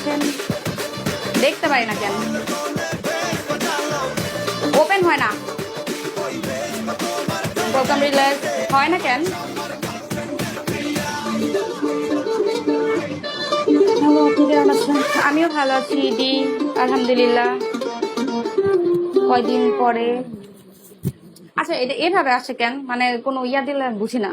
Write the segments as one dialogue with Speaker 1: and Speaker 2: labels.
Speaker 1: আসেন দেখতে পারি না কেন? ওপেন হয় না। ওয়েলকাম রিল্যাক্স হয় না কেন? হ্যালো আপনি কেমন আছেন আমিও ভালো আছি দি আলহামদুলিল্লাহ। কয়দিন পরে? আচ্ছা এটা এভাবে আসে কেন? মানে কোনো ইয়া দিলে বুঝি না।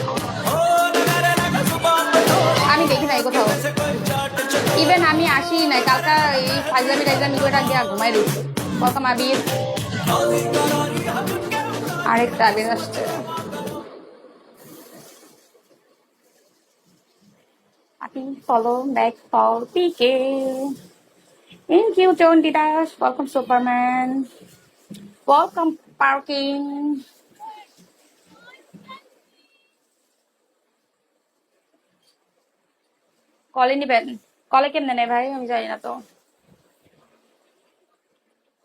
Speaker 1: আমি দেখি নাই কোথাও ইভেন আমি আসি নাই কালকা এই ফাইজামি টাইজামি করে গিয়া ঘুমাই রয়েছে কখন আবির আরেকটা আবির আসছে আপনি follow back for PK Thank you, John. Welcome, Superman. Welcome, Parking. কলে নিবেন কলে কেমনে নেই ভাই? আমি জানি না তো।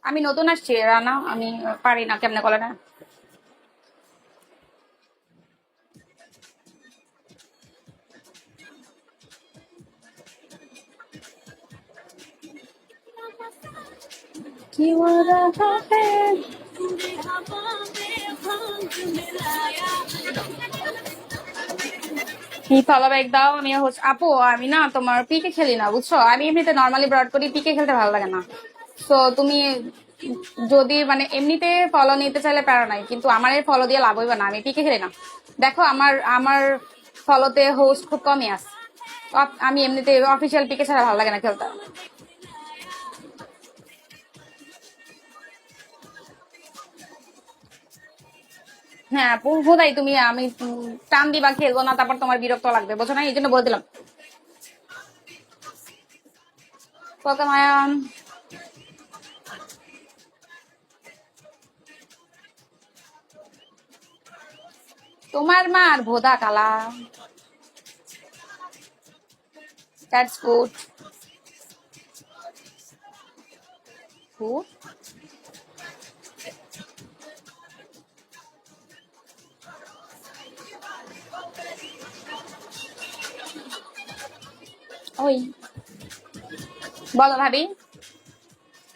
Speaker 1: আমি নতুন আসছি রানা আমি পারি না কেমনে কলে না You are the. কি ফলো দাও, আমি হচ্ছে আপু, আমি না তোমার পিকে খেলি না, বুঝছ? আমি এমনিতে নর্মালি ব্রড করি পিকে খেলতে ভালো লাগে না। তো তুমি যদি মানে এমনিতে ফলো নিতে চাইলে প্যারা নাই, কিন্তু আমার এই ফলো দিয়ে লাভ হইবে না, আমি পিকে খেলি না। দেখো, আমার আমার ফলোতে হোস্ট খুব কমই আছে। আমি এমনিতে অফিসিয়াল পিকে ছাড়া ভালো লাগে না খেলতে। হ্যাঁ বোধাই তুমি, আমি টান দিবা, খেলব না, তারপর তোমার বিরক্ত লাগবে, বোঝো না এই জন্য বলে দিলাম. তোমার মার ভোদা কালা। দ্যাটস গুড ওই। বলো ভাবি।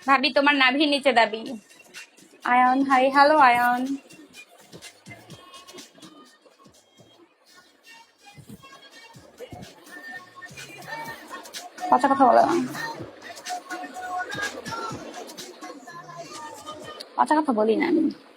Speaker 1: ভাবি, তোমার নাভির নিচে দাবি। Ayan, hi, hello, Ayan. পচা কথা বলো। পচা কথা বলি না আমি।